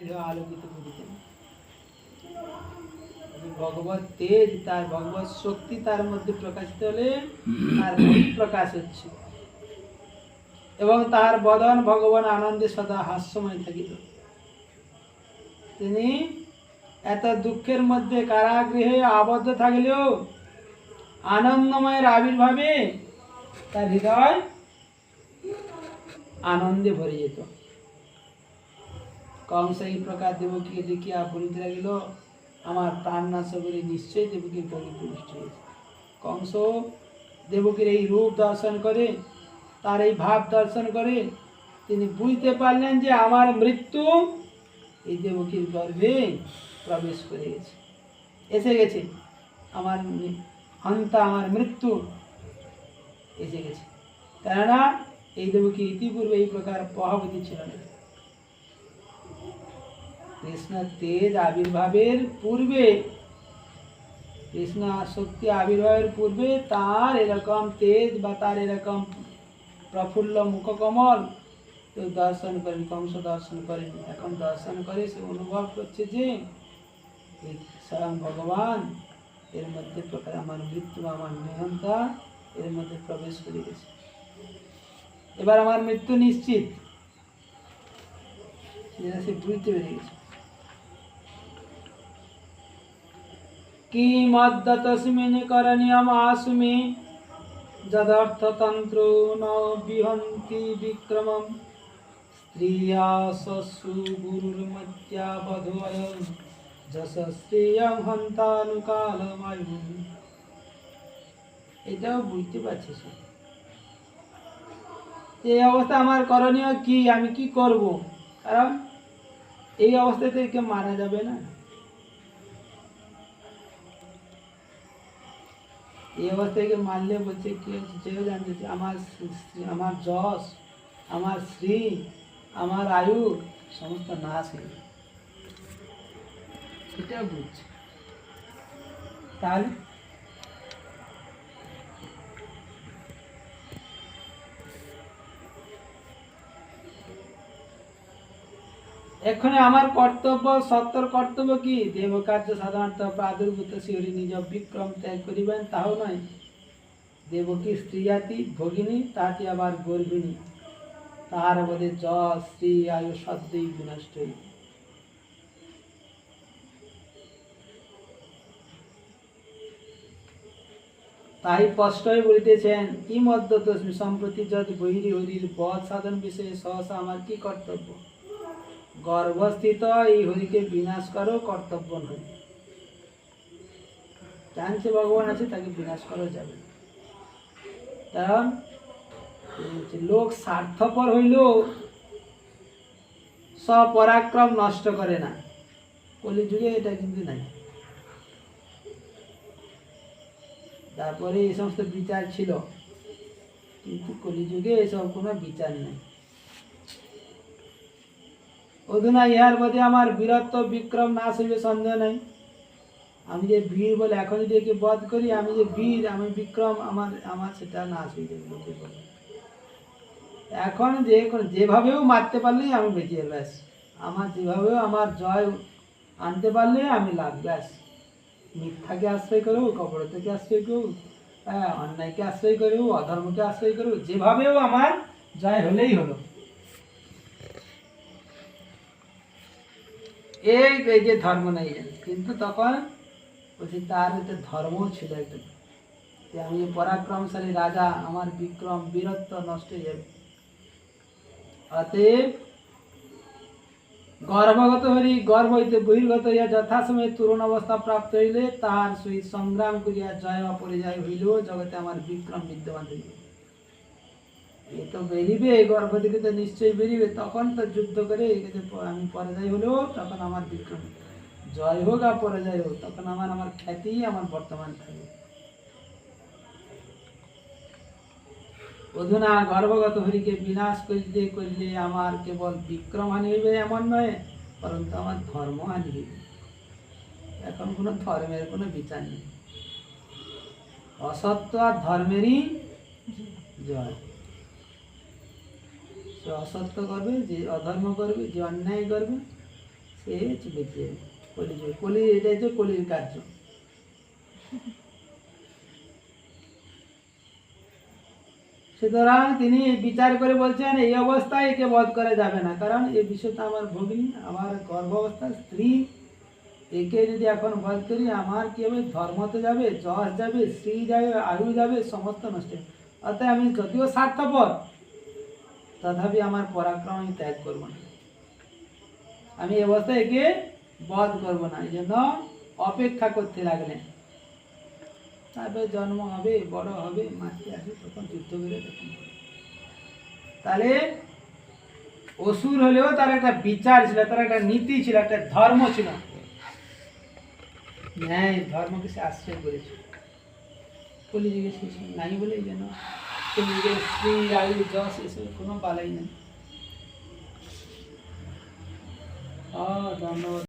গৃহ আলোকিত করিতেন। ভগবত তেজ, তার ভগবত শক্তি তার মধ্যে প্রকাশিত হলে তার প্রকাশ হচ্ছে। এবং তার বদন ভগবান আনন্দে সদা হাস্যময় থাকিত। তিনি এত দুঃখের মধ্যে কারাগৃহে আবদ্ধ থাকলেও আনন্দময়ের আবির্ভাবে তার হৃদয় আনন্দে ভরে যেত। কংস এই প্রকার দেবকীকে দেখিয়া বলিতে লাগিল আমার প্রাণ নাশ করে নিশ্চয়ই দেবকীর গতি পুষ্ট হয়েছে কংস দেবকীর এই রূপ দর্শন করে, তার এই ভাব দর্শন করে, তিনি বুঝতে পারলেন যে আমার মৃত্যু এই দেবকীর গর্ভে প্রবেশ করে গেছে। এসে গেছে। আমার হন্তা আমার মৃত্যু এসে গেছে। কেননা, এই দেবকী ইতিপূর্বে এই প্রকার প্রভাবতী ছিল না। কৃষ্ণ তেজ আবির্ভাবের পূর্বে, কৃষ্ণ শক্তি আবির্ভাবের পূর্বে তার এরকম তেজ বা তার এরকম প্রফুল্ল মুখকমল। কেউ দর্শন করেন, কংস দর্শন করেন, এখন দর্শন করে সে অনুভব করছে যে স্বয়ং ভগবান, এর মধ্যে প্রকার আমার মৃত্যু, আমার নিহন্তা এর মধ্যে প্রবেশ করে গেছে। এবার আমার মৃত্যু নিশ্চিত। সে বুঝতে পেরে গেছে। কিমদ্দ তস্মিন করণীয়ম আসুমি যদর্থতন্ত্রো ন বিহন্তি বিক্রমম স্ত্রিয়া সসু গুরুর্মধ্যাবধূয় হন্তানু হন্তানুকালমায়ু এটাও বুঝতে পারছি এই অবস্থা আমার করণীয় কি? আমি কি করব? কারণ এই অবস্থাতে কেউ মারা যাবে না। এই থেকে মারলে বলছে, কি সেও জানতে আমার আমার যশ, আমার শ্রী আমার আয়ু, সমস্ত নাশ হয়ে যাবে। সেটাও বুঝছে তাহলে এখানে আমার কর্তব্য সত্তর কর্তব্য কি? দেবকার্য সাধারণত প্রাদুর্ভূত শিহরি নিজ বিক্রম ত্যাগ করিবেন তাও নয়। দেবকী স্ত্রীজাতি ভগিনী তাহাটি আবার গর্ভিণী। তাহার বোধে যশ শ্রী আয়ু সদ্যই বিনষ্ট। তাই স্পষ্টই বলিতেছেন কি মধ্য সম্প্রতি যদ বহিরি হরির বধ সাধন বিষয়ে সহসা আমার কি কর্তব্য? গর্ভস্থিত এই হরিকে বিনাশ করো, কর্তব্য নয়। জানছে ভগবান আছে, তাকে বিনাশ করা যাবে কারণ লোক স্বার্থপর হইল স্বপরাক্রম নষ্ট করে না। কলিযুগে এটা কিন্তু নাই। তারপরে এই সমস্ত বিচার ছিল। কিন্তু কলিযুগে এসব কোনো বিচার নেই। অধুনা ইহার মধ্যে আমার বীরত্ব বিক্রম নাশ হইবে, সন্দেহ নাই। আমি যে বীর বলে এখন যদি একে বধ করি, আমি যে বীর, আমি বিক্রম, আমার আমার সেটা নাশ হয়ে এখন যে যেভাবেও মারতে পারলেই আমি বেঁচে ব্যাস। আমার যেভাবেও আমার জয় আনতে পারলে আমি লাভ, ব্যাস। মিথ্যাকে আশ্রয় করব কপরতাকে আশ্রয় করব হ্যাঁ অন্যায়কে আশ্রয় করব অধর্মকে আশ্রয় করব যেভাবেও আমার জয় হলেই হলো। এই এই যে ধর্ম নেই জানি কিন্তু তখন বলছি তার একটা ধর্মও ছিল একটা যে আমি পরাক্রমশালী রাজা আমার বিক্রম বীরত্ব নষ্ট হয়ে যাবে অতএব গর্ভগত হরি গর্ভ হইতে বহির্গত হইয়া যথাসময়ে তুরণ অবস্থা প্রাপ্ত হইলে তাহার সহিত সংগ্রাম করিয়া জয় বা পরিজয় হইলেও জগতে আমার বিক্রম বিদ্যমান হইবে এ তো বেরিবে গর্ভ থেকে তো নিশ্চয়ই বেরিবে। তখন তো যুদ্ধ করে আমি পরাজয় হলেও তখন আমার বিক্রম। জয় হোক আর পরাজয় হোক, তখন আমার আমার খ্যাতি, আমার বর্তমান থাকবে অধুনা গর্ভগত হরিকে বিনাশ আমার কেবল বিক্রম হানি হইবে এমন নয়, পরন্তু আমার ধর্ম হানি হইবে। এখন কোনো ধর্মের কোনো বিচার নেই। অসত্য আর ধর্মেরই জয়। সে অসত্য করবে, যে অধর্ম করবে, যে অন্যায় করবে, সে বেঁচে যাবে কলি কলি এটাই তো কলির কার্য। সুতরাং তিনি বিচার করে বলছেন, এই অবস্থায় একে বধ করা যাবে না। কারণ এই বিষয়টা আমার ভগিনী, আমার গর্ভাবস্থা স্ত্রী, একে যদি এখন বধ করি, আমার কি হবে? ধর্ম তো যাবে, যশ যাবে, স্ত্রী যাবে, আয়ু যাবে, সমস্ত নষ্ট। অতএব আমি যদিও স্বার্থপর তথাপি আমার পরাক্রম আমি ত্যাগ করব না। আমি এ অবস্থায় একে বধ করব না, এই জন্য অপেক্ষা করতে লাগলেন তারপরে জন্ম হবে, বড় হবে মাতৃ আসবে, তখন যুদ্ধ করে তখন তাহলে অসুর হলেও তার একটা বিচার ছিল, তার একটা নীতি ছিল, একটা ধর্ম ছিল। ন্যায়, ধর্মকে সে আশ্রয় করেছে। কলিযুগে সে নাই বলে এই জন্য কলিযুগে স্ত্রী আয়ু যশ এসব কোনো বালাই নেই ও ধন্যবাদ